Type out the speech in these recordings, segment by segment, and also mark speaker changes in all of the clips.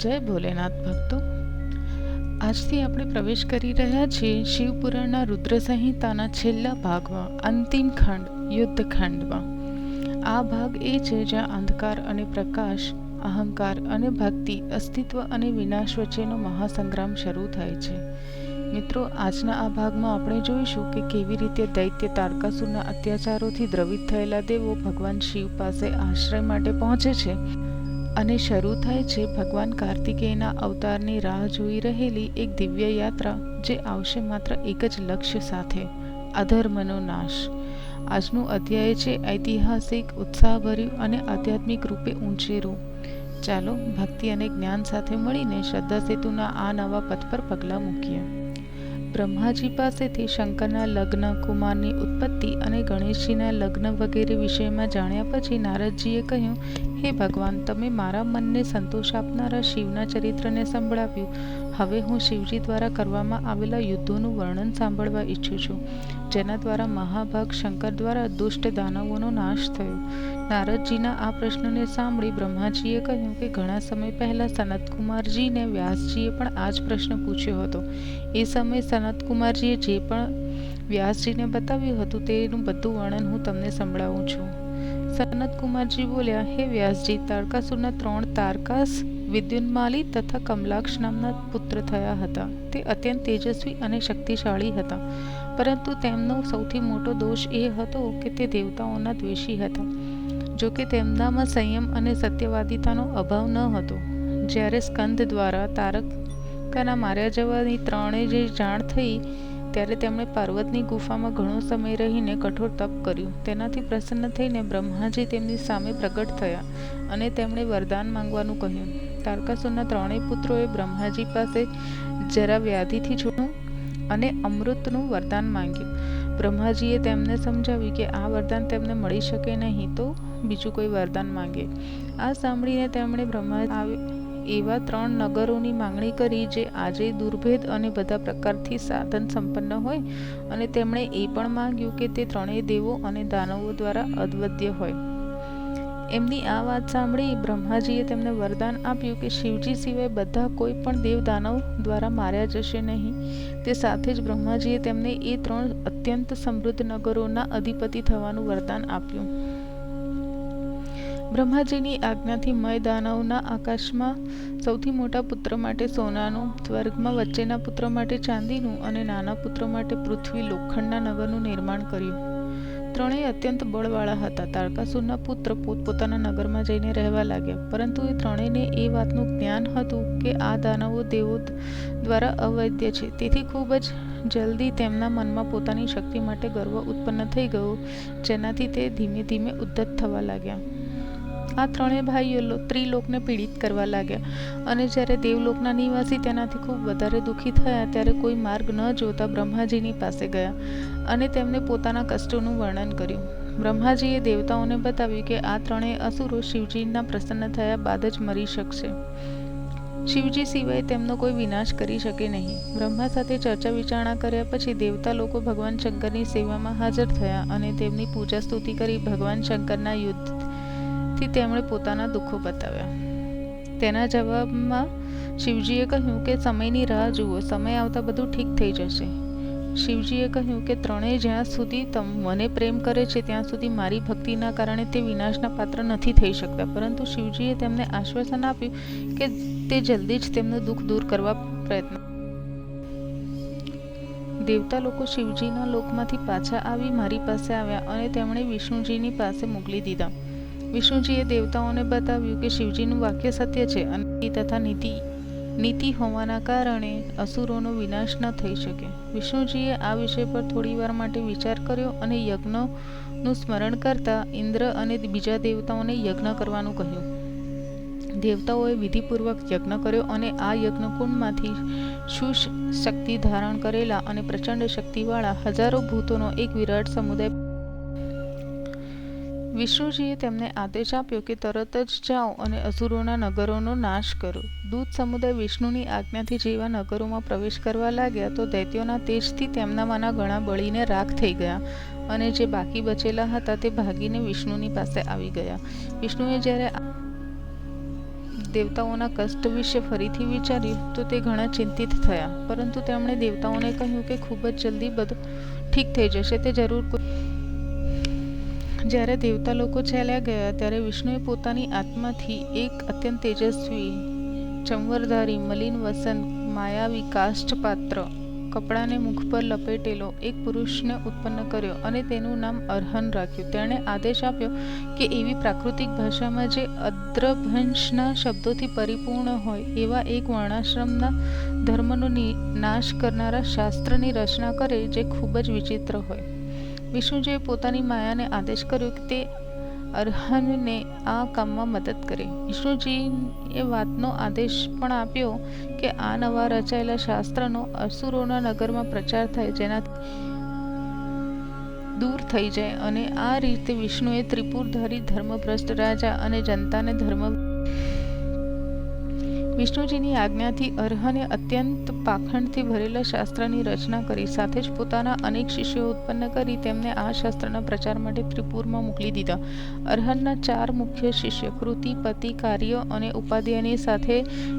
Speaker 1: જય ભોલેનાથ ભક્તો. આજથી આપણે પ્રવેશ કરી રહ્યા છીએ શિવપુરાણના રુદ્ર સંહિતાના છેલ્લા ભાગમાં, અંતિમ ખંડ યુદ્ધ ખંડમાં આ ભાગ એ છે જ્યાં અંધકાર અને પ્રકાશ, અહંકાર અને ભક્તિ, અસ્તિત્વ અને વિનાશ વચ્ચેનો મહાસંગ્રામ શરૂ થાય છે. મિત્રો, આજના આ ભાગમાં આપણે જોઈશું કે કેવી રીતે દૈત્ય તારકાસુરના અત્યાચારોથી દ્રવિત થયેલા દેવો ભગવાન શિવ પાસે આશ્રય માટે પહોંચે છે. અને શરૂ થાય છે ભગવાન કાર્તિકેયના અવતારની રાહ જોઈ રહેલી એક દિવ્ય યાત્રા, જે આવશે માત્ર એક જ લક્ષ્ય સાથે, અધર્મનો નાશ. આજનું અધ્યાય છે ઐતિહાસિક, ઉત્સાહભર્યું અને આધ્યાત્મિક રૂપે ઊંચેરું. ચાલો ભક્તિ અને જ્ઞાન સાથે મળીને શ્રદ્ધા સેતુના આ નવા પથ પર પગલાં મૂકીએ. બ્રહ્માજી પાસેથી શંકરના લગ્ન, કુમારની ઉત્પત્તિ અને ગણેશજીના લગ્ન વગેરે વિષયમાં જાણ્યા પછી નારદજીએ કહ્યું હે ભગવાન, તમે મારા મનને સંતોષ આપનારા શિવના ચરિત્રને સંભળાવ્યું. હવે હું શિવજી દ્વારા કરવામાં આવેલા યુદ્ધોનું વર્ણન સાંભળવા ઈચ્છું છું, જેના દ્વારા મહાભાગ શંકર દ્વારા દુષ્ટ દાનવોનો નાશ થયો. નારદજીના આ પ્રશ્નને સાંભળી બ્રહ્માજીએ કહ્યું કે ઘણા સમય પહેલાં સનતકુમારજીને વ્યાસજીએ પણ આ જ પ્રશ્ન પૂછ્યો હતો. એ સમયે સનતકુમારજીએ જે પણ વ્યાસજીને બતાવ્યું હતું તેનું બધું વર્ણન હું તમને સંભળાવું છું. સનતકુમારજી બોલ્યા, હે વ્યાસજી, તારકાસુરના ત્રણ તારકાસ વિદ્યુન્માલી તથા કમલાક્ષ નામના પુત્ર થયા હતા. તે અત્યંત તેજસ્વી અને શક્તિશાળી હતા. પરંતુ તેમનો સૌથી મોટો દોષ એ હતો કે તે દેવતાઓના દ્વેષી હતા. જો કે તેમનામાં સંયમ અને સત્યવાદિતાનો અભાવ ન હતો. જ્યારે સ્કંદ દ્વારા તારકાના માર્યા જવાની ત્રણેય જે જાણ થઈ ત્યારે તેમણે પાર્વતની ગુફામાં ઘણો સમય રહીને કઠોર તપ કર્યું. તેનાથી પ્રસન્ન થઈને બ્રહ્માજી તેમની સામે પ્રગટ થયા અને તેમણે વરદાન માંગવાનું કહ્યું. તારકાસુરના ત્રણેય પુત્રોએ બ્રહ્માજી પાસે જરા વ્યાધિથી છૂટું અને અમૃતનું વરદાન માંગ્યું. બ્રહ્માજીએ તેમને સમજાવ્યું કે આ વરદાન તેમને મળી શકે નહીં તો બીજું કોઈ વરદાન માંગે. આ સાંભળીને તેમણે બ્રહ્મા એવા ત્રણ નગરોની માંગણી કરી જે આજે દુર્ભેદ અને બધા પ્રકારથી સાધન સંપન્ન હોય અને તેમણે એ પણ માંગ્યું કે તે ત્રણેય દેવો અને દાનવો દ્વારા અદ્વત્ય હોય. એમની આ વાત સાંભળી બ્રહ્માજીએ તેમને વરદાન આપ્યું કે શિવજી સિવાય બધા કોઈ પણ દેવ દાનવ દ્વારા માર્યા જશે નહીં. તે સાથે જ બ્રહ્માજીએ તેમને એ ત્રણ અત્યંત સમૃદ્ધ નગરોના અધિપતિ થવાનું વરદાન આપ્યું. બ્રહ્માજીની આજ્ઞાથી મય દાનવના આકાશમાં સૌથી મોટા પુત્ર માટે સોનાનું, સ્વર્ગમાં વચ્ચેના પુત્ર માટે ચાંદીનું અને નાના પુત્ર માટે પૃથ્વી લોખંડના નગરનું નિર્માણ કર્યું. ત્રણેય અત્યંત બળવાળા હતા. તારકાસુરના પુત્ર પોતપોતાના નગરમાં જઈને રહેવા લાગ્યા. પરંતુ એ ત્રણેયને એ વાતનું જ્ઞાન હતું કે આ દાનવો દેવો દ્વારા અવૈધ્ય છે. તેથી ખૂબ જ જલ્દી તેમના મનમાં પોતાની શક્તિ માટે ગર્વ ઉત્પન્ન થઈ ગયો, જેનાથી તે ધીમે ધીમે ઉદ્ધત થવા લાગ્યા. આ ત્રણેય ભાઈઓ ત્રિલોકને પીડિત કરવા લાગ્યા. અને જ્યારે દેવલોકના નિવાસી તેનાથી ખૂબ વધારે દુઃખી થયા, ત્યારે કોઈ માર્ગ ન જોતા બ્રહ્માજીની પાસે ગયા અને તેમને પોતાના કષ્ટોનું વર્ણન કર્યું. બ્રહ્માજીએ દેવતાઓને બતાવ્યું કે આ ત્રણેય અસુરો શિવજીના પ્રસન્ન થયા બાદ જ મરી શકશે. શિવજી સિવાય તેમનો કોઈ વિનાશ કરી શકે નહીં. બ્રહ્મા સાથે ચર્ચા વિચારણા કર્યા પછી દેવતા લોકો ભગવાન શંકરની સેવામાં હાજર થયા અને તેમની પૂજા સ્તુતિ કરી ભગવાન શંકરના યુદ્ધ થી તેમણે પોતાના દુઃખો બતાવ્યા. તેના જવાબમાં શિવજીએ કહ્યું કે સમયની રાહ જુઓ, સમય આવતા બધું ઠીક થઈ જશે. શિવજીએ કહ્યું કે ત્રણેય જ્યાં સુધી મને પ્રેમ કરે છે, ત્યાં સુધી મારી ભક્તિના કારણે તે વિનાશના પાત્ર નથી થઈ શકતા. પરંતુ શિવજીએ તેમને આશ્વાસન આપ્યું કે તે જલ્દી જ તેમનું દુઃખ દૂર કરવા પ્રયત્ન દેવતા લોકો શિવજીના લોકમાંથી પાછા આવી મારી પાસે આવ્યા અને તેમણે વિષ્ણુજીની પાસે મોકલી દીધા. વિષ્ણુજીએ દેવતાઓને બતાવ્યું કે શિવજીનું વાક્ય સત્ય છે અને તથા નીતિ નીતિ હોવાના કારણે અસુરોનો વિનાશ ન થઈ શકે. વિષ્ણુજીએ આ વિષય પર થોડીવાર માટે વિચાર કર્યો અને યજ્ઞનું સ્મરણ કરતા ઇન્દ્ર અને બીજા દેવતાઓને યજ્ઞ કરવાનું કહ્યું. દેવતાઓએ વિધિપૂર્વક યજ્ઞ કર્યો અને આ યજ્ઞકુંડમાંથી શુષ શક્તિ ધારણ કરેલા અને પ્રચંડ શક્તિવાળા હજારો ભૂતોનો એક વિરાટ સમુદાય વિષ્ણુજીએ તેમને આદેશ આપ્યો કે તરત જ જાઓ અને અસુરોના નગરોનો નાશ કરો. દૂત સમુદાય વિષ્ણુની આજ્ઞાથી જેવા નગરોમાં પ્રવેશ કરવા લાગ્યા તો દૈત્યોના તેજથી તેમનામાંના ઘણા બળીને રાખ થઈ ગયા અને જે બાકી બચેલા હતા તે ભાગીને વિષ્ણુની પાસે આવી ગયા. વિષ્ણુએ જ્યારે દેવતાઓના કષ્ટ વિશે ફરીથી વિચાર્યું તો તે ઘણા ચિંતિત થયા, પરંતુ તેમણે દેવતાઓને કહ્યું કે ખૂબ જ જલ્દી બધું ઠીક થઈ જશે, તે જરૂર જ્યારે દેવતા લોકો ચાલ્યા ગયા ત્યારે વિષ્ણુએ પોતાની આત્માથી એક અત્યંત તેજસ્વી ચંવરધારી મલિન વસન માયાવી કાષ્ઠપાત્ર કપડાને મુખ પર લપેટેલો એક પુરુષને ઉત્પન્ન કર્યો અને તેનું નામ અર્હન રાખ્યું. તેણે આદેશ આપ્યો કે એવી પ્રાકૃતિક ભાષામાં જે અદ્રભંશના શબ્દોથી પરિપૂર્ણ હોય, એવા એક વર્ણાશ્રમના ધર્મનો નાશ કરનારા શાસ્ત્રની રચના કરે, જે ખૂબ જ વિચિત્ર હોય. વિષ્ણુજીએ પોતાની માયાને આદેશ કર્યો કે તે અરહનને આ કામમાં મદદ કરે. વિષ્ણુજીએ વાતનો આદેશ પણ આપ્યો કે આ નવા રચાયેલા શાસ્ત્રનો અસુરોના નગરમાં પ્રચાર થાય જેનાથી દૂર થઈ જાય અને આ રીતે વિષ્ણુએ ત્રિપુરધારી ધર્મભ્રષ્ટ રાજા અને જનતાને ધર્મ વિષ્ણુજીની આજ્ઞાથી અર્હને અત્યંત પાખંડથી ભરેલા શાસ્ત્રની રચના કરી, સાથે જ પોતાના અનેક શિષ્યો ઉત્પન્ન કરી તેમને આ શાસ્ત્રના પ્રચાર માટે ત્રિપુરમાં મોકલી દીધા. અર્હનના ચાર મુખ્ય શિષ્ય, કૃતિ, પતિ, કાર્ય અને ઉપાધ્યાયની સાથે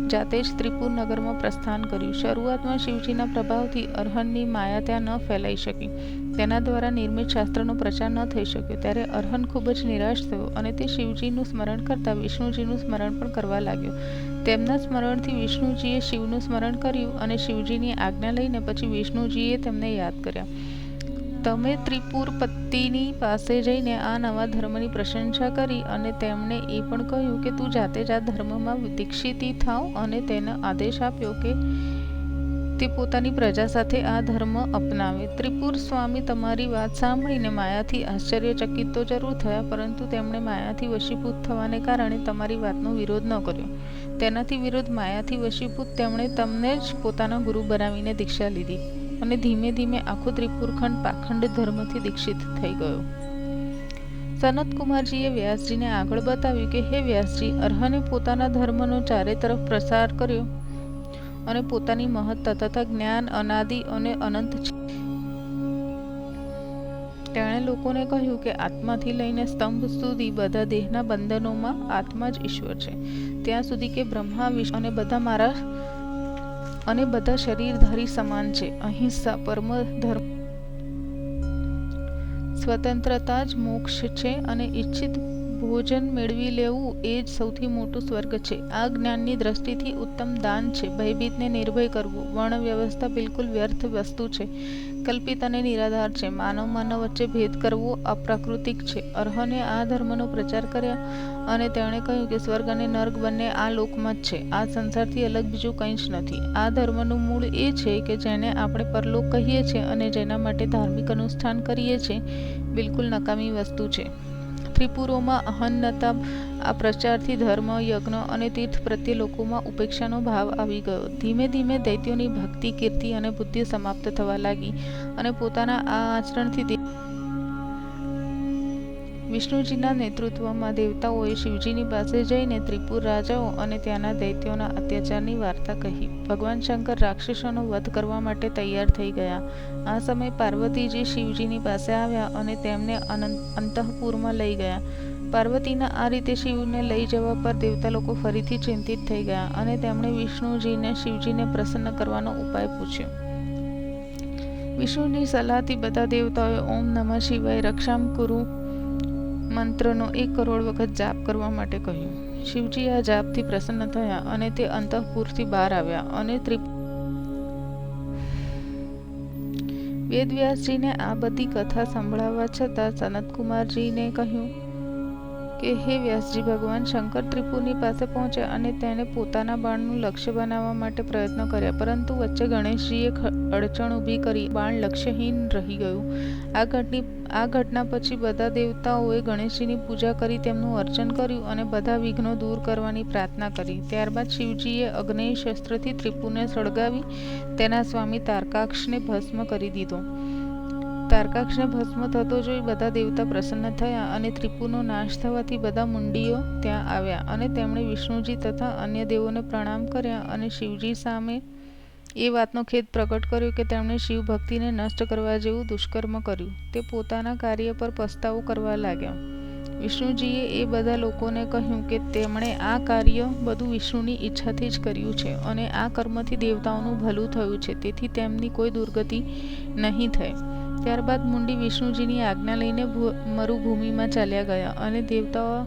Speaker 1: જાતે જ ત્રિપુર નગરમાં પ્રસ્થાન કર્યું. શરૂઆતમાં શિવજીના પ્રભાવથી અર્હનની માયા ત્યાં ન ફેલાઈ શકી. તેના દ્વારા નિર્મિત શાસ્ત્રનો પ્રચાર ન થઈ શક્યો. ત્યારે અર્હન ખૂબ જ નિરાશ થયો અને તે શિવજીનું સ્મરણ કરતાં વિષ્ણુજીનું સ્મરણ પણ કરવા લાગ્યો. તેમના સ્મરણથી વિષ્ણુજીએ શિવનું સ્મરણ કર્યું અને શિવજીની આજ્ઞા લઈને પછી વિષ્ણુજીએ તેમને યાદ કર્યા. તમે ત્રિપુર પત્નીની પાસે જઈને આ નવા ધર્મની પ્રશંસા કરી અને તેમણે એ પણ કહ્યું કે તું જાતે જ આ ધર્મમાં દીક્ષિતી થાવ અને તેને આદેશ આપ્યો કે તે પોતાની પ્રજા સાથે આ ધર્મ અપનાવે. ત્રિપુર સ્વામી તમારી વાત સાંભળીને માયાથી આશ્ચર્યચકિત તો જરૂર થયા, પરંતુ તેમણે માયાથી વશીભૂત થવાને કારણે તમારી વાતનો વિરોધ ન કર્યો. તેનાથી વિરોધ માયાથી વશીભૂત તેમણે તમને જ પોતાના ગુરુ બનાવીને દીક્ષા લીધી અને ધીમે ધીમે આખો ત્રિપુરખંડ પાખંડ ધર્મથી દીક્ષિત થઈ ગયો. સનત કુમારજીએ વ્યાસજીને આગળ બતાવ્યું કે, હે વ્યાસજી, અર્હને પોતાના ધર્મનો ચારે તરફ પ્રસાર કર્યો. અને પોતાની મહત્તા તથા જ્ઞાન, અનાદિ અને અનંત છે. તેણે લોકોને કહ્યું કે આત્માથી લઈને સ્તંભ સુધી બધા દેહના બંધનોમાં આત્મા જ ઈશ્વર છે. ત્યાં સુધી કે બ્રહ્મા, વિષ્ણુ અને બધા મારા અને બધા શરીરધારી સમાન છે. અહિંસા પરમ ધર્મ સ્વતંત્રતા જ મોક્ષ છે અને ઈચ્છિત ભોજન મેળવી લેવું એ જ સૌથી મોટું સ્વર્ગ છે. આ જ્ઞાનની દ્રષ્ટિથી ઉત્તમ દાન છે. ભયભીતને નિર્ભય કરવું. વર્ણ વ્યવસ્થા બિલકુલ વ્યર્થ વસ્તુ છે. કલ્પિત અને નિરાધાર છે. માનવ માનવ વચ્ચે ભેદ કરવો અપ્રાકૃતિક છે. અર્હને આ ધર્મનો પ્રચાર કર્યા અને તેણે કહ્યું કે સ્વર્ગ અને નર્ક બંને આ લોકમાં જ છે. આ સંસારથી અલગ બીજું કંઈ જ નથી. આ ધર્મનું મૂળ એ છે કે જેને આપણે પરલોક કહીએ છીએ અને જેના માટે ધાર્મિક અનુષ્ઠાન કરીએ છીએ, બિલકુલ નકામી વસ્તુ છે. ત્રિપુરોમાં અહન્નતા, આ પ્રચારથી ધર્મ, યજ્ઞ અને તીર્થ પ્રત્યે લોકોમાં ઉપેક્ષાનો ભાવ આવી ગયો. ધીમે ધીમે દૈત્યોની ભક્તિ, કીર્તિ અને બુદ્ધિ સમાપ્ત થવા લાગી અને પોતાના આ આચરણથી વિષ્ણુજીના નેતૃત્વમાં દેવતાઓએ શિવજીની પાસે જઈને ત્રિપુર રાજાઓ અને ત્યાંના દૈત્યોના અત્યાચારની વાર્તા કહી. ભગવાન શંકર રાક્ષસોનો વધ કરવા માટે તૈયાર થઈ ગયા. આ સમયે પાર્વતીજી શિવજીની પાસે આવ્યા અને તેમને અંતઃપુરમાં લઈ ગયા. પાર્વતીના આ રીતે શિવને લઈ જવા પર દેવતા લોકો ફરીથી ચિંતિત થઈ ગયા અને તેમણે વિષ્ણુજીને શિવજીને પ્રસન્ન કરવાનો ઉપાય પૂછ્યો. વિષ્ણુની સલાહથી બધા દેવતાઓએ ઓમ નમઃ શિવાય રક્ષામ કુરુ મંત્રનો એક કરોડ વખત જાપ કરવા માટે કહ્યું. શિવજી આ જાપથી પ્રસન્ન થયા અને તે અંતઃપુરથી બહાર આવ્યા અને ત્રિપ વેદવ્યાસજીને આ બધી કથા સંભળાવવા છતાં સનતકુમારજીને કહ્યું કે હે વ્યાસજી, ભગવાન શંકર ત્રિપુરની પાસે પહોંચ્યા અને તેને પોતાના બાણનું લક્ષ્ય બનાવવા માટે પ્રયત્ન કર્યા. પરંતુ વચ્ચે ગણેશજીએ અડચણ ઊભી કરી. બાણ લક્ષ્યહીન રહી ગયું. આ ઘટની, આ ઘટના પછી બધા દેવતાઓએ ગણેશજીની પૂજા કરી, તેમનું અર્ચન કર્યું અને બધા વિઘ્નો દૂર કરવાની પ્રાર્થના કરી. ત્યારબાદ શિવજીએ અગ્નેય શસ્ત્રથી ત્રિપુરને સળગાવી, તેના સ્વામી તારકાક્ષને ભસ્મ કરી દીધો. તારકાક્ષને ભસ્મ થતો જોઈ બધા દેવતા પ્રસન્ન થયા અને ત્રિપુનો નાશ થવાથી બધા મુંડીઓ ત્યાં આવ્યા અને તેમણે વિષ્ણુજી તથા અન્ય દેવોને પ્રણામ કર્યા અને શિવજી સામે એ વાતનો ખેદ પ્રગટ કર્યો કે તેમણે શિવ ભક્તિને નષ્ટ કરવા જેવું દુષ્કર્મ કર્યું. તે પોતાના કાર્ય પર પસ્તાવો કરવા લાગ્યા. વિષ્ણુજીએ એ બધા લોકોને કહ્યું કે તેમણે આ કાર્ય બધું વિષ્ણુની ઈચ્છાથી જ કર્યું છે અને આ કર્મથી દેવતાઓનું ભલું થયું છે, તેથી તેમની કોઈ દુર્ગતિ નહીં થાય. ત્યારબાદ મુંડી વિષ્ણુજીની આજ્ઞા લઈને મરુભૂમિમાં ચાલ્યા ગયા અને દેવતાઓ,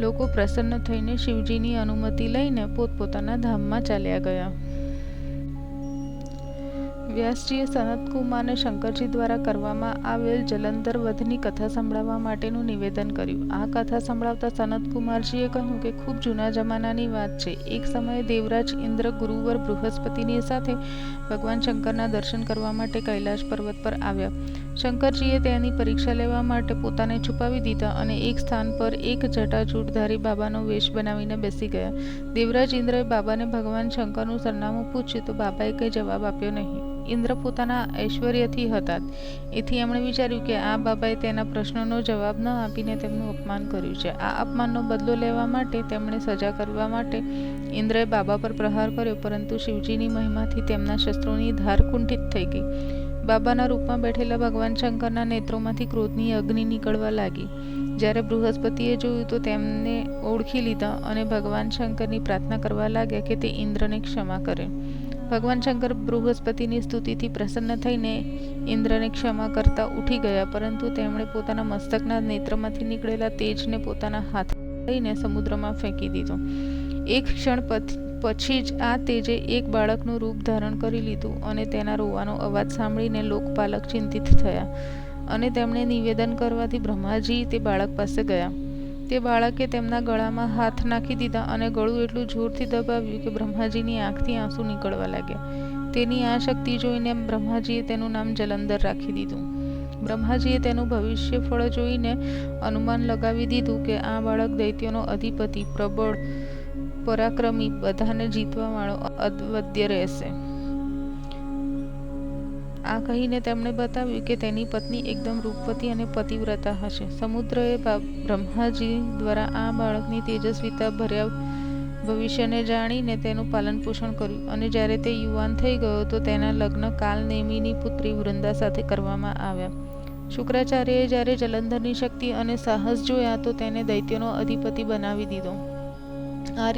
Speaker 1: લોકો પ્રસન્ન થઈને શિવજીની અનુમતિ લઈને પોતપોતાના ધામમાં ચાલ્યા ગયા. વ્યાસજીએ સનતકુમારને શંકરજી દ્વારા કરવામાં આવેલ જલંધર વધની કથા સંભળાવવા માટેનું નિવેદન કર્યું. આ કથા સંભળાવતા સનતકુમારજીએ કહ્યું કે, ખૂબ જૂના જમાનાની વાત છે. એક સમયે દેવરાજ ઇન્દ્ર ગુરુવર બૃહસ્પતિની સાથે ભગવાન શંકરના દર્શન કરવા માટે કૈલાશ પર્વત પર આવ્યા. શંકરજીએ તેની પરીક્ષા લેવા માટે પોતાને છુપાવી દીધા અને એક સ્થાન પર એક જટાજૂટધારી બાબાનો વેશ બનાવીને બેસી ગયા. દેવરાજ ઇન્દ્રએ બાબાને ભગવાન શંકરનું સરનામું પૂછ્યું તો બાબાએ કંઈ જવાબ આપ્યો નહીં. ઇન્દ્ર પોતાના ઐશ્વર્યથી હતા. એથી એમણે વિચાર્યું કે આ બાબાએ તેના પ્રશ્નોનો જવાબ ન આપીને તેમનું અપમાન કર્યું છે. આ અપમાનનો બદલો લેવા માટે તેમણે સજા કરવા માટે ઇન્દ્રએ બાબા પર પ્રહાર કર્યો, પરંતુ શિવજીની મહિમાથી તેમના શસ્ત્રોની ધાર કુંઠિત થઈ ગઈ. બાબાના રૂપમાં બેઠેલા ભગવાન શંકરના નેત્રોમાંથી ક્રોધની અગ્નિ નીકળવા લાગી. જ્યારે બૃહસ્પતિએ જોયું તો તેમને ઓળખી લીધા અને ભગવાન શંકરની પ્રાર્થના કરવા લાગ્યા કે તે ઇન્દ્રને ક્ષમા કરે. ભગવાન શંકર બૃહસ્પતિની સ્તુતિથી પ્રસન્ન થઈને ઇન્દ્રને ક્ષમા કરતા ઉઠી ગયા, પરંતુ તેમણે પોતાના મસ્તકના નેત્રમાંથી નીકળેલા તેજને પોતાના હાથ લઈને સમુદ્રમાં ફેંકી દીધો. એક ક્ષણ પછ- પછી જ આ તેજે એક બાળકનું રૂપ ધારણ કરી લીધું અને તેના રોવાનો અવાજ સાંભળીને લોકપાલક ચિંતિત થયા અને તેમણે નિવેદન કરવાથી બ્રહ્માજી તે બાળક પાસે ગયા. તે બાળકે તેમના ગળામાં હાથ નાખી દીધા અને ગળું એટલું જોરથી દબાવ્યું કે બ્રહ્માજીની આંખથી આંસુ નીકળવા લાગ્યા. તેની આ શક્તિ જોઈને બ્રહ્માજીએ તેનું નામ જલંધર રાખી દીધું. બ્રહ્માજીએ તેનું ભવિષ્ય ફળ જોઈને અનુમાન લગાવી દીધું કે આ બાળક દૈત્યોનો અધિપતિ, પ્રબળ પરાક્રમી બધાને જીતવાવાળો અદવદ્ય રહેશે. આ કહીને તેમણે બતાવ્યું કે તેની પત્ની એકદમ રૂપવતી અને પતિવ્રતા હશે. સમુદ્રએ બ્રહ્માજી દ્વારા આ બાળકની તેજસ્વીતા ભર્યા ભવિષ્યને જાણીને તેનું પાલન પોષણ કર્યું અને જ્યારે તે યુવાન થઈ ગયો તો તેના લગ્ન કાલનેમીની પુત્રી વૃંદા સાથે કરવામાં આવ્યા. શુક્રાચાર્યએ જ્યારે જલંધરની શક્તિ અને સાહસ જોયા તો તેને દૈત્યનો અધિપતિ બનાવી દીધો. આ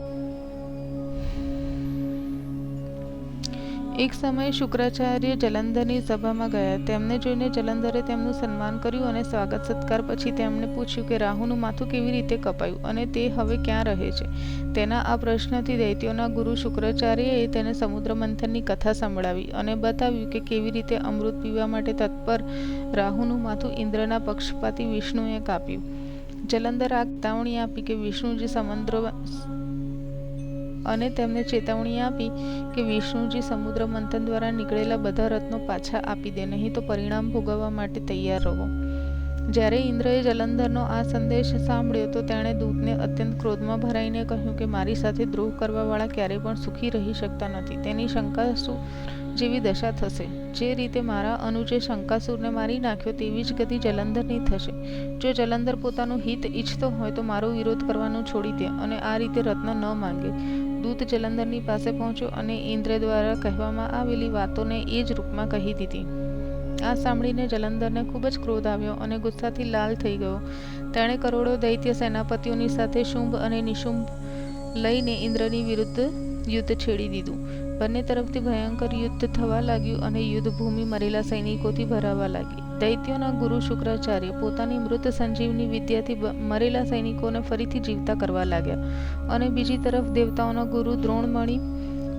Speaker 1: એક સમયે શુક્રાચાર્ય જલંધરની સભામાં ગયા. તેમને જોઈને જલંધરે તેમનું સન્માન કર્યું અને સ્વાગત સત્કાર પછી તેમણે પૂછ્યું કે રાહુનું માથું કેવી રીતે કપાયું અને તે હવે ક્યાં રહે છે? તેના આ પ્રશ્નથી દૈત્યોના ગુરુ શુક્રાચાર્યએ તેને સમુદ્ર મંથનની કથા સંભળાવી અને બતાવ્યું કે કેવી રીતે અમૃત પીવા માટે તત્પર રાહુનું માથું ઇન્દ્રના પક્ષપાતી વિષ્ણુએ કાપ્યું. જલંધર આ ચેતવણી આપી કે વિષ્ણુજી સમુદ્ર અને તેમને ચેતવણી આપી કે વિષ્ણુજી સમુદ્ર મંથન દ્વારા નીકળેલા બધા રત્નો પાછા આપી દે, નહીં તો પરિણામ ભોગવવા માટે તૈયાર રહો. જ્યારે ઇન્દ્રએ જલંધરનો આ સંદેશ સાંભળ્યો, તો તેણે દૂતને અત્યંત ક્રોધમાં ભરાઈને કહ્યું કે મારી સાથે દ્રોહ કરવાવાળા ક્યારેય પણ સુખી રહી શકતા નથી. તેની શંકાસુર જેવી દશા થશે. જે રીતે મારા અનુજે શંકાસુરને મારી નાખ્યો, તેવી જ ગતિ જલંધરની થશે. જો જલંધર પોતાનું હિત ઈચ્છતો હોય, તો મારો વિરોધ કરવાનું છોડી દે અને આ રીતે રત્ન ન માંગે. દૂત જલંધરની પાસે પહોંચ્યો અને ઇન્દ્ર દ્વારા કહેવામાં આવેલી વાતોને એ જ રૂપમાં કહી દીધી. આ સાંભળીને જલંધરને ખૂબ જ ક્રોધ આવ્યો અને ગુસ્સાથી લાલ થઈ ગયો. તેણે કરોડો દૈત્ય સેનાપતિઓની સાથે શુંભ અને નિશુંભ લઈને ઇન્દ્રની વિરુદ્ધ યુદ્ધ છેડી દીધું. બંને તરફથી ભયંકર યુદ્ધ થવા લાગ્યું અને યુદ્ધભૂમિ મરેલા સૈનિકોથી ભરાવા લાગી. દૈત્યોના ગુરુ શુક્રાચાર્ય પોતાની મૃત સંજીવની વિદ્યાથી મરેલા સૈનિકોને ફરીથી જીવતા કરવા લાગ્યા અને બીજી તરફ દેવતાઓના ગુરુ દ્રોણમણી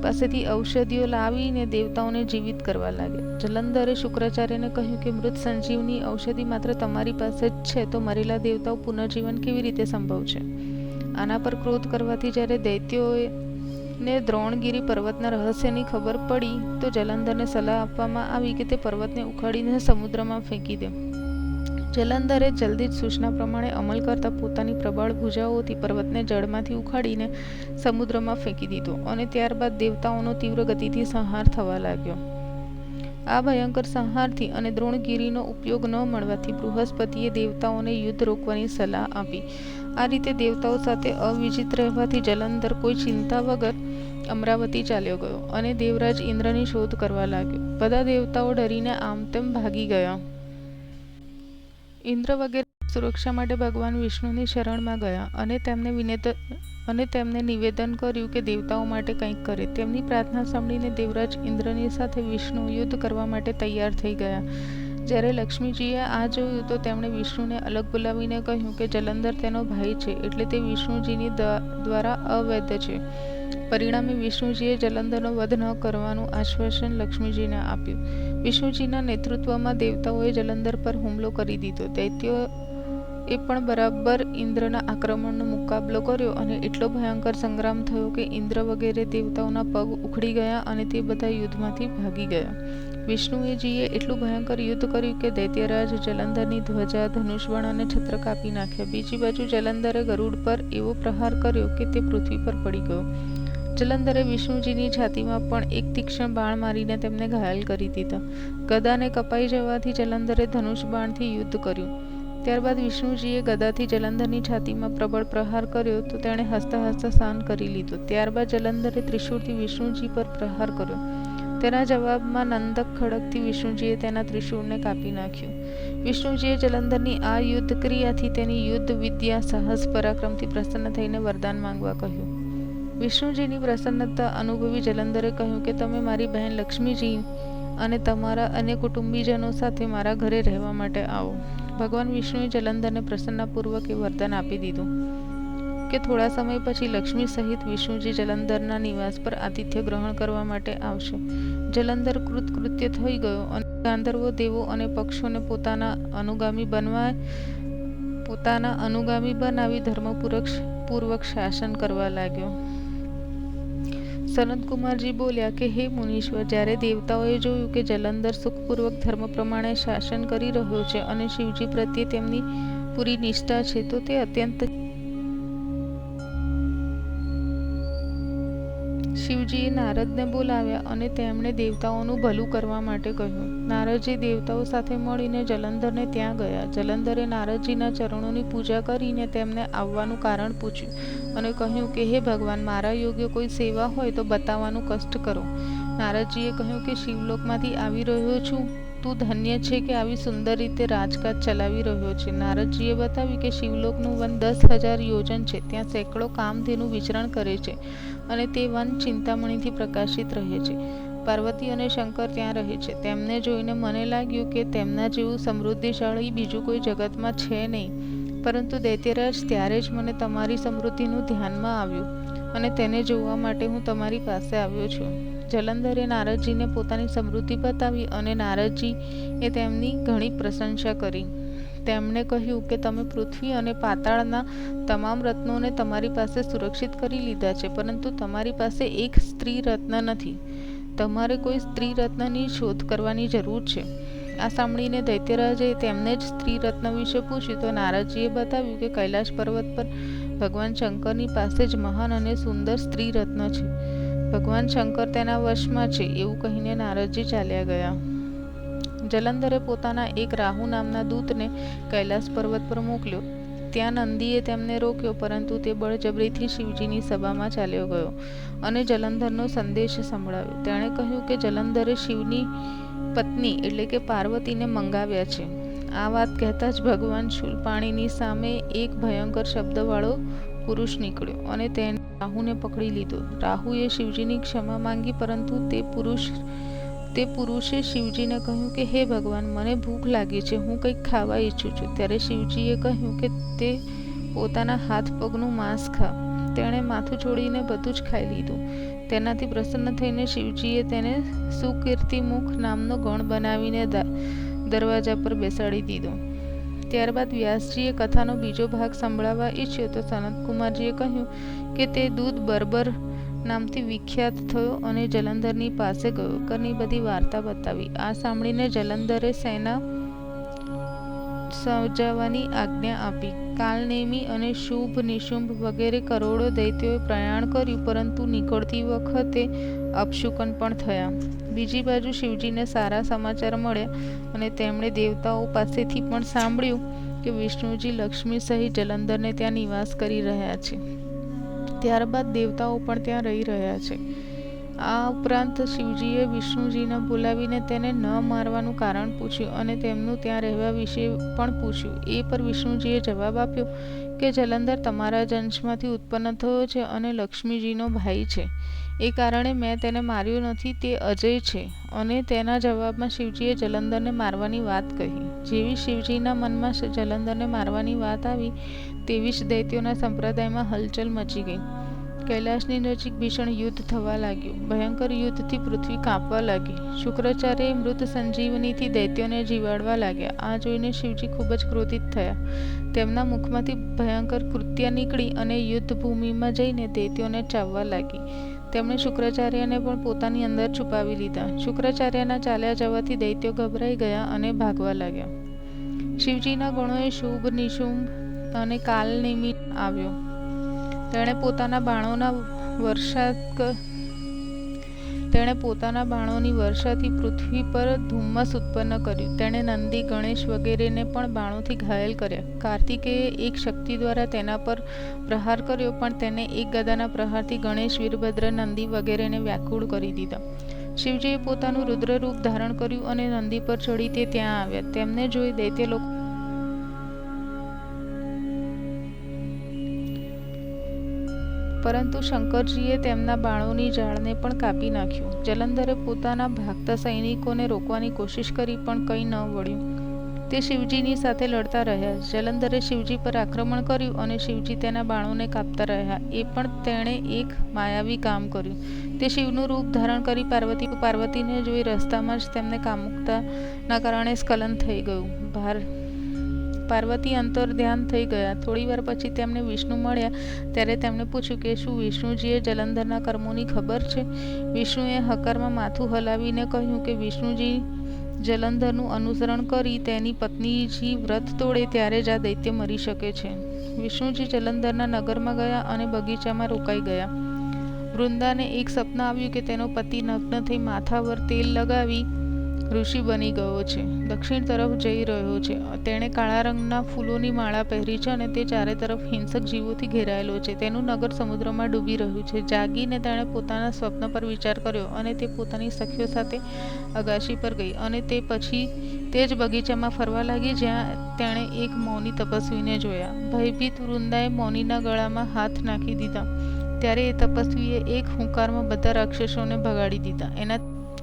Speaker 1: પાસેથી ઔષધિઓ લાવીને દેવતાઓને જીવિત કરવા લાગ્યા. જલંધરે શુક્રાચાર્યને કહ્યું કે, મૃત સંજીવની ઔષધિ માત્ર તમારી પાસે જ છે, તો મરેલા દેવતાઓ પુનર્જીવન કેવી રીતે સંભવ છે? આના પર ક્રોધ કરવાથી જ્યારે દૈત્યોએ ને દ્રોણગીરી પર્વતના રહસ્યની ખબર પડી તો જલંધરને સલાહ આપવામાં આવી કે તે પર્વતને ઉખાડીને સમુદ્રમાં ફેંકી દે. જલંધરે જલ્દી જ સૂચના પ્રમાણે અમલ કરતા પોતાની પ્રબળ ભૂજાઓથી પર્વતને જળમાંથી ઉખાડીને સમુદ્રમાં ફેંકી દીધો અને ત્યારબાદ દેવતાઓનો તીવ્ર ગતિથી સંહાર થવા લાગ્યો. આ ભયંકર સંહારથી અને દ્રોણગીરીનો ઉપયોગ ન મળવાથી બૃહસ્પતિએ દેવતાઓને યુદ્ધ રોકવાની સલાહ આપી. આ રીતે દેવતાઓ સાથે અવિજિત રહેવાથી જલંધર કોઈ ચિંતા વગર અમરાવતી ચાલ્યો ગયો અને દેવરાજ ઇન્દ્રની શોધ કરવા લાગ્યો. બધા દેવતાઓ ડરીને આમ તેમ ભાગી ગયા. ઇન્દ્ર વગેરે સુરક્ષા માટે ભગવાન વિષ્ણુની શરણમાં ગયા અને તેમને વિનેતન અને તેમને નિવેદન કર્યું કે દેવતાઓ માટે કંઈક કરે. તેમની પ્રાર્થના સાંભળીને દેવરાજ ઇન્દ્રની સાથે વિષ્ણુ યુદ્ધ કરવા માટે તૈયાર થઈ ગયા. જ્યારે લક્ષ્મીજીએ આ જોયું તો તેમણે વિષ્ણુને અલગ બોલાવીને કહ્યું કે જલંધર તેનો ભાઈ છે એટલે તે વિષ્ણુજીની દ્વારા અવૈધ છે. પરિણામે વિષ્ણુજીએ જલંધરનો વધ ન કરવાનું આશ્વાસન લક્ષ્મીજીને આપ્યું. વિષ્ણુજીના નેતૃત્વમાં દેવતાઓએ જલંધર પર હુમલો કરી દીધો. દૈત્યો એ પણ બરાબર ઇન્દ્રના આક્રમણનો મુકાબલો કર્યો અને એટલો ભયંકર સંગ્રામ થયો કે ઇન્દ્ર વગેરે દેવતાઓના પગ ઉખડી ગયા અને તે બધા યુદ્ધમાંથી ભાગી ગયા. વિષ્ણુએજીએ એટલું ભયંકર યુદ્ધ કર્યું કે દૈત્યરાજ જલંધરની ધ્વજા ધનુષબાણ અને છત્ર કાપી નાખ્યા. બીજી બાજુ જલંધરે ગરુડ પર એવો પ્રહાર કર્યો કે તે પૃથ્વી પર પડી ગયો. જલંધરે વિષ્ણુજીની છાતીમાં પણ એક તીક્ષ્ણ બાણ મારીને તેમને ઘાયલ કરી દીધા. ગદાને કપાઈ જવાથી જલંધરે ધનુષ બાણથી યુદ્ધ કર્યું. ત્યારબાદ વિષ્ણુજીએ ગદાથી જલંધરની છાતીમાં પ્રબળ પ્રહાર કર્યો તો તેણે હસતા હસતા સહન કરી લીધો. ત્યારબાદ જલંધરે ત્રિશૂળથી વિષ્ણુજી પર પ્રહાર કર્યો. તેના જવાબમાં નંદક ખડકથી વિષ્ણુજીએ તેના ત્રિશૂળને કાપી નાખ્યું. વિષ્ણુજીએ જલંધરની આ યુદ્ધ ક્રિયાથી તેની યુદ્ધ વિદ્યા સાહસ પરાક્રમથી પ્રસન્ન થઈને વરદાન માંગવા કહ્યું. વિષ્ણુજીની પ્રસન્નતા અનુભવી જલંધરે કહ્યું કે, તમે મારી બહેન લક્ષ્મીજી અને તમારા અન્ય કુટુંબીજનો સાથે મારા ઘરે રહેવા માટે આવો. ભગવાન વિષ્ણુએ જલંધરને પ્રસન્નપૂર્વક એ વરદાન આપી દીધું. કે થોડા સમય પછી લક્ષ્મી સહિત વિષ્ણુજી જલંધરના નિવાસ પર આતિથ્ય ગ્રહણ કરવા માટે આવશે. જલંધર કૃતકૃત્ય થઈ ગયો અને ગાંધર્વો, દેવો અને પક્ષોને પોતાના અનુગામી બનવા પોતાના અનુગામી બનાવી ધર્મપૂર્વક પૂર્વક શાસન કરવા લાગ્યો. સનતકુમારજી બોલ્યા કે, હે મુનીશ્વર, જ્યારે દેવતાઓએ જોયું કે જલંધર સુખપૂર્વક ધર્મ પ્રમાણે શાસન કરી રહ્યો છે અને શિવજી પ્રત્યે તેમની પૂરી નિષ્ઠા છે, તો તે અત્યંત શિવજીએ નારદને બોલાવ્યા અને તેમણે દેવતાઓનું ભલું કરવા માટે કહ્યું, નારદજી દેવતાઓ સાથે મળીને જલંધરને ત્યાં ગયા. જલંધરે નારદજીના ચરણોની પૂજા કરીને તેમને આવવાનું કારણ પૂછ્યું. અને કહ્યું કે, હે ભગવાન, મારા યોગ્ય કોઈ સેવા હોય તો બતાવવાનું કષ્ટ કરો. નારદજીએ કહ્યું કે, શિવલોકમાંથી આવી રહ્યો છું. તું ધન્ય છે કે આવી સુંદર રીતે રાજકાજ ચલાવી રહ્યો છે. નારદજીએ બતાવ્યું કે, શિવલોકનું વન દસ હજાર યોજન છે. ત્યાં સેંકડો કામધેનું વિચરણ કરે છે અને તે વન ચિંતામણીથી પ્રકાશિત રહે છે. પાર્વતી અને શંકર ત્યાં રહે છે. તેમને જોઈને મને લાગ્યું કે, તેમના જેવું સમૃદ્ધિશાળી બીજું કોઈ જગતમાં છે નહીં. પરંતુ દૈત્યરાજ ત્યારે જ મને તમારી સમૃદ્ધિનું ધ્યાનમાં આવ્યું અને તેને જોવા માટે હું તમારી પાસે આવ્યો છું. જલંધરે નારદજીને પોતાની સમૃદ્ધિ બતાવી અને નારદજી એ તેમની ઘણી પ્રશંસા કરી. તેમણે કહ્યું કે તમે પૃથ્વી અને પાતાળના તમામ રત્નોને તમારી પાસે સુરક્ષિત કરી લીધા છે, પરંતુ તમારી પાસે એક સ્ત્રી રત્ન નથી. તમારે કોઈ સ્ત્રી રત્નની શોધ કરવાની જરૂર છે. આ સાંભળીને દૈત્યરાજે તેમને જ સ્ત્રી રત્ન વિશે પૂછ્યું તો નારદજીએ બતાવ્યું કે કૈલાશ પર્વત પર ભગવાન શંકરની પાસે જ મહાન અને સુંદર સ્ત્રી રત્ન છે. ભગવાન શંકર તેના વશમાં છે એવું કહીને નારદજી ચાલ્યા ગયા. જલંધરે પોતાના એક રાહુ નામના દૂતને કૈલાસ પર્વત પર મોકલ્યો. ત્યાં નંદીએ તેમને રોક્યો પરંતુ તે બળજબરીથી શિવજીની સભામાં ચાલ્યો ગયો અને જલંધરનો સંદેશ સંભળાવ્યો. તેણે કહ્યું કે જલંધરે શિવની પત્ની એટલે કે પાર્વતીને મંગાવ્યા છે. આ વાત કહેતા જ ભગવાન શૂલપાણીની સામે એક ભયંકર શબ્દવાળો પુરુષ નીકળ્યો અને તેને રાહુને પકડી લીધો. રાહુએ શિવજીની ક્ષમા માંગી, પરંતુ તે પુરુષ, તે પુરુષે શિવજીને કહ્યું કે, હે ભગવાન, મને ભૂખ લાગી છે, હું કંઈક ખાવા ઈચ્છું છું. ત્યારે શિવજીએ કહ્યું કે, તે પોતાના હાથ પગનું માંસ ખા. તેણે માથું છોડીને બધું જ ખાઈ લીધું. તેનાથી પ્રસન્ન થઈને શિવજીએ તેને સુકીર્તિમુખ નામનો ગણ બનાવીને દરવાજા પર બેસાડી દીધો. ત્યારબાદ વ્યાસજીએ કથાનો બીજો ભાગ સંભળાવવા ઈચ્છ્યો તો સનતકુમારજીએ કહ્યું કે તે દૂધ બર્બર નામથી વિખ્યાત થયો અને જલંધરની પાસે ગયો. કરની બધી વાર્તા બતાવી. આ સાંભળીને જલંધરે સેના સજાવવાની આજ્ઞા આપી. કાલનેમી અને શુભ, નિશુંભ વગેરે કરોડો દૈત્યોએ પ્રયાણ કર્યું, પરંતુ નીકળતી વખતે અપશુકન પણ થયા. બીજી બાજુ શિવજીને સારા સમાચાર મળ્યા અને તેમણે દેવતાઓ પાસેથી પણ સાંભળ્યું કે વિષ્ણુજી લક્ષ્મી સહિત જલંધરને ત્યાં નિવાસ કરી રહ્યા છે. ત્યારબાદ દેવતાઓ પણ ત્યાં રહી રહ્યા છે. આ ઉપરાંત શિવજીએ વિષ્ણુજીને બોલાવીને તેને ન મારવાનું કારણ પૂછ્યું અને તેમનું ત્યાં રહેવા વિશે પણ પૂછ્યું. એ પર વિષ્ણુજીએ જવાબ આપ્યો કે, જલંધર તમારા જ અંશમાંથી ઉત્પન્ન થયો છે અને લક્ષ્મીજીનો ભાઈ છે. એ કારણે મેં તેને માર્યો નથી, તે અજય છે. અને તેના જવાબમાં શિવજીએ જલંધરને મારવાની વાત કહી. જેવી શિવજીના મનમાં જલંધરને મારવાની વાત આવી, તેવી જ દૈત્યોના સંપ્રદાયમાં હલચલ મચી ગઈ. કૈલાસની નજીક ભીષણ યુદ્ધ થવા લાગ્યું. ભયંકર યુદ્ધથી પૃથ્વી કાંપવા લાગી. શુક્રાચાર્ય મૃત સંજીવનીથી દૈત્યોને જીવાડવા લાગ્યા. આ જોઈને શિવજી ખૂબ જ ક્રોધિત થયા. તેમના મુખમાંથી ભયંકર કૃત્ય નીકળી અને યુદ્ધ ભૂમિમાં જઈને દૈત્યોને ચાવવા લાગી. તેમણે શુક્રાચાર્યને પણ પોતાની અંદર છુપાવી લીધા. શુક્રાચાર્યના ચાલ્યા જવાથી દૈત્યો ગભરાઈ ગયા અને ભાગવા લાગ્યા. શિવજીના ગુણોએ શુભ, નિશુંભ અને કાલ નિમિત્ત આવ્યો. તેણે પોતાના બાણોના વર્ષા તેણે પોતાના બાણોની વર્ષાથી પૃથ્વી પર ધુમ્મસ ઉત્પન્ન કર્યું. તેણે નંદી, ગણેશ વગેરેને પણ બાણોથી ઘાયલ કર્યા. કાર્તિકેયે એક શક્તિ દ્વારા તેના પર પ્રહાર કર્યો, પણ તેને એક ગદાના પ્રહારથી ગણેશ, વીરભદ્ર, નંદી વગેરેને વ્યાકુળ કરી દીધા. શિવજીએ પોતાનું રુદ્રરૂપ ધારણ કર્યું અને નંદી પર ચડી તે ત્યાં આવ્યા. તેમને જોઈ દૈત્ય લોકો પરંતુ શંકરજીએ તેમના બાણોની જાળને પણ કાપી નાખ્યું. જલંધરે પોતાના ભાગતા સૈનિકોને રોકવાની કોશિશ કરી પણ કંઈ ન વળ્યું. તે શિવજીની સાથે લડતા રહ્યા. જલંધરે શિવજી પર આક્રમણ કર્યું અને શિવજી તેના બાણોને કાપતા રહ્યા. એ પણ તેણે એક માયાવી કામ કર્યું. તે શિવનું રૂપ ધારણ કરી પાર્વતી પાર્વતીને જોઈ રસ્તામાં જ તેમને કામુકતાના કારણે સ્ખલન થઈ ગયું. ભાર પાર્વતી અંતર ધ્યાન થઈ ગયા. થોડી વાર પછી તેમને વિષ્ણુ મળ્યા. ત્યારે તેમણે પૂછ્યું કે, શું વિષ્ણુજીએ જલંધરના કર્મોની ખબર છે? વિષ્ણુએ હકારમાં માથું હલાવીને કહ્યું કે, વિષ્ણુજી જલંધરનું અનુસરણ કરી તેની પત્નીજી વ્રત તોડે ત્યારે જ આ દૈત્ય મરી શકે છે. વિષ્ણુજી જલંધરના નગરમાં ગયા અને બગીચામાં રોકાઈ ગયા. વૃંદાને એક સપના આવ્યું કે તેનો પતિ નગ્ન થઈ માથા પર તેલ લગાવી ઋષિ બની ગયો છે. દક્ષિણ તરફ જઈ રહ્યો છે. તેણે કાળા રંગના ફૂલોની માળા પહેરી છે અને તે ચારે તરફ હિંસક જીવોથી ઘેરાયેલો છે. તેનું નગર સમુદ્રમાં ડૂબી રહ્યું છે. જાગીને તેણે પોતાના સ્વપ્ન પર વિચાર કર્યો અને તે પોતાની સખીઓ સાથે અગાશી પર ગઈ અને તે પછી તે જ બગીચામાં ફરવા લાગી, જ્યાં તેણે એક મૌની તપસ્વીને જોયા. ભયભીત વૃંદાએ મૌનીના ગળામાં હાથ નાખી દીધા. ત્યારે એ તપસ્વીએ એક હુંકારમાં બધા રાક્ષસોને ભગાડી દીધા. એના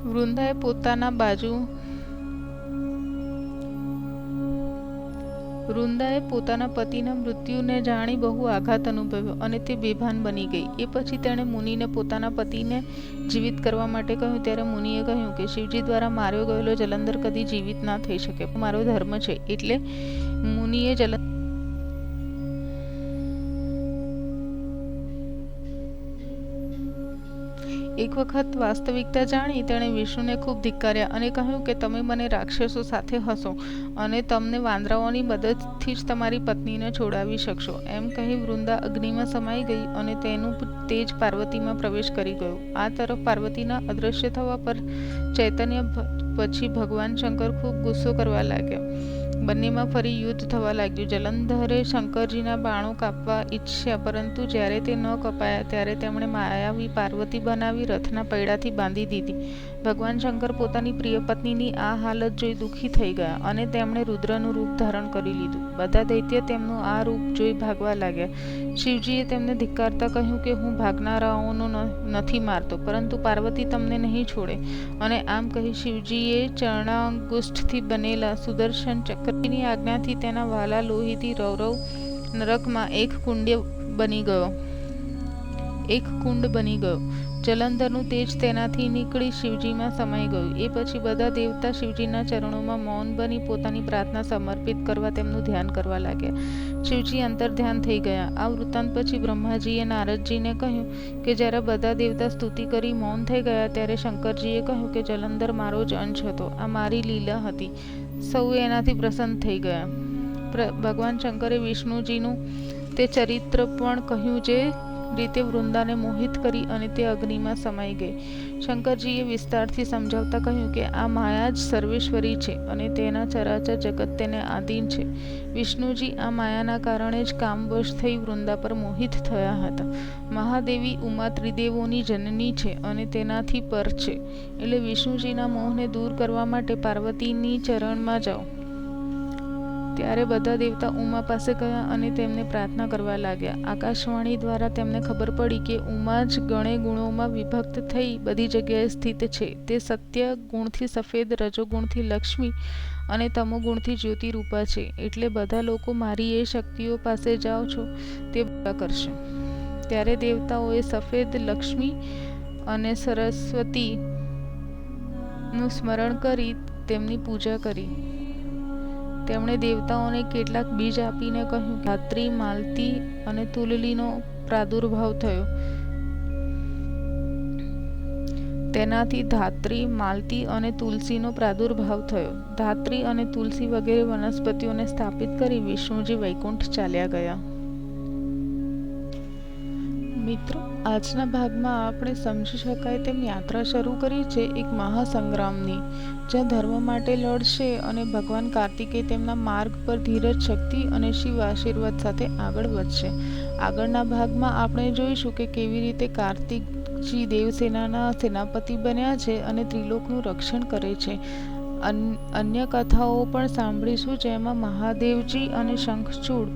Speaker 1: વૃંદાએ પોતાના બાજુ વૃંદાએ પોતાના પતિના મૃત્યુને જાણી બહુ આઘાત અનુભવ્યો અને તે બેભાન બની ગઈ. એ પછી તેણે મુનિને પોતાના પતિને જીવિત કરવા માટે કહ્યું, ત્યારે મુનિએ કહ્યું કે શિવજી દ્વારા માર્યો ગયેલો જલંધર કદી જીવિત ના થઈ શકે. મારો ધર્મ છે એટલે મુનિએ જલંધર એક વખત વાસ્તવિકતા જાણી તેણે વિષ્ણુને ખૂબ ધિક્કાર્યા અને કહ્યું કે તમે મને રાક્ષસો સાથે હશો અને તમને વાંદરાઓની મદદથી જ તમારી પત્નીને છોડાવી શકશો. એમ કહી વૃંદા અગ્નિમાં સમાઈ ગઈ અને તેનું તેજ પાર્વતીમાં પ્રવેશ કરી ગયું. આ તરફ પાર્વતીના અદૃશ્ય થવા પર ચૈતન્ય પછી ભગવાન શંકર ખૂબ ગુસ્સો કરવા લાગ્યા. બંનેમાં ફરી યુદ્ધ થવા લાગ્યું. જલંધરે શંકરજીના બાણો કાપવા ઈચ્છ્યા, પરંતુ જ્યારે તે ન કપાયા, ત્યારે તેમણે માયાવી પાર્વતી બનાવી રથના પૈડાથી બાંધી દીધી. ભગવાન શંકર પોતાની પ્રિય પત્નીની આ હાલત જોઈ દુઃખી થઈ ગયા અને તેમણે રુદ્રનું રૂપ ધારણ કરી લીધું. બધા દૈત્ય તેમનું આ રૂપ જોઈ ભાગવા લાગ્યા. શિવજીએ તેમને ધિક્કારતા કહ્યું કે, હું ભાગનારાઓનો નથી મારતો, પરંતુ પાર્વતી તમને નહીં છોડે. અને આમ કહી શિવજીએ ચરણાંગુષ્ઠથી બનેલા સુદર્શન ચક્રની આજ્ઞાથી તેના વાલા લોહીથી રૌરવ નરકમાં એક કુંડ બની ગયો. એક કુંડ બની ગયો. જલંધરનું તેજ તેનાથી નીકળી શિવજીમાં સમાઈ ગયું. એ પછી બધા દેવતા શિવજીના ચરણોમાં મૌન બની પોતાની પ્રાર્થના સમર્પિત કરવા તેમનું ધ્યાન કરવા લાગ્યા. શિવજી અંતર ધ્યાન થઈ ગયા. આ વૃત્તાંત પછી બ્રહ્માજીએ નારદજીને કહ્યું કે જ્યારે બધા દેવતા સ્તુતિ કરી મૌન થઈ ગયા ત્યારે શંકરજીએ કહ્યું કે જલંધર મારો જ અંશ હતો. આ મારી લીલા હતી. સૌએ એનાથી પ્રસન્ન થઈ ગયા. ભગવાન શંકરે વિષ્ણુજીનું તે ચરિત્ર પણ કહ્યું જે રીતે વૃંદાને મોહિત કરી અને તે અગ્નિમાં સમાઈ ગઈ. શંકરજીએ વિસ્તારથી સમજાવતા કહ્યું કે, આ માયા જ સર્વેશ્વરી છે અને તેના ચરાચર જગત તેને આધીન છે. વિષ્ણુજી આ માયાના કારણે જ કામવશ થઈ વૃંદા પર મોહિત થયા હતા. મહાદેવી ઉમા ત્રિદેવોની જનની છે અને તેનાથી પર છે. એટલે વિષ્ણુજીના મોહને દૂર કરવા માટે પાર્વતીની ચરણમાં જાઓ. ત્યારે બધા દેવતા ઉમા પાસે ગયા અને તેમને પ્રાર્થના કરવા લાગ્યા. આકાશવાણી દ્વારા તેમને ખબર પડી કે ઉમા જ ગણે ગુણોમાં વિભક્ત થઈ બધી જગ્યાએ સ્થિત છે. તે સત્ય ગુણથી સફેદ, રજોગુણથી લક્ષ્મી અને તમોગુણથી જ્યોતિ રૂપા છે. એટલે બધા લોકો મારી એ શક્તિઓ પાસે જાઓ છો તે કરશે. ત્યારે દેવતાઓએ સફેદ, લક્ષ્મી અને સરસ્વતીનું સ્મરણ કરી તેમની પૂજા કરી. તેમણે દેવતાઓને કેટલાક બીજ આપીને કહ્યું ધાત્રી માલતી અને તુલલીનો પ્રાદુર્ભાવ થયો. તેનાથી ધાત્રી, માલતી અને તુલસીનો પ્રાદુર્ભાવ થયો. ધાત્રી અને તુલસી વગેરે વનસ્પતિઓને સ્થાપિત કરી વિષ્ણુજી વૈકુંઠ ચાલ્યા ગયા. મિત્રો, આજના ભાગમાં આપણે સમજી શકાય તેમ યાત્રા શરૂ કરી છે એક મહાસંગ્રામની, જ્યાં ધર્મ માટે લડશે અને ભગવાન કાર્તિકે તેમના માર્ગ પર ધીરજ, શક્તિ અને શિવ આશીર્વાદ સાથે આગળ વધશે. આગળના ભાગમાં આપણે જોઈશું કે કેવી રીતે કાર્તિકજી દેવસેનાના સેનાપતિ બન્યા છે અને ત્રિલોકનું રક્ષણ કરે છે. અન્ય કથાઓ પણ સાંભળીશું જેમાં મહાદેવજી અને શંખચૂડ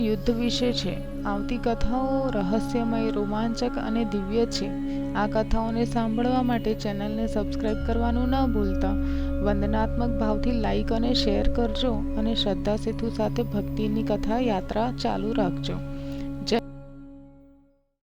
Speaker 1: યુદ્ધ વિશે છે. આવતી કથાઓ રહસ્યમય, રોમાંચક અને દિવ્ય છે. આ કથાઓને સાંભળવા માટે ચેનલને સબસ્ક્રાઇબ કરવાનું ન ભૂલતા. વંદનાત્મક ભાવથી લાઈક અને શેર કરજો અને શ્રદ્ધા સેતુ સાથે ભક્તિની કથા યાત્રા ચાલુ રાખજો.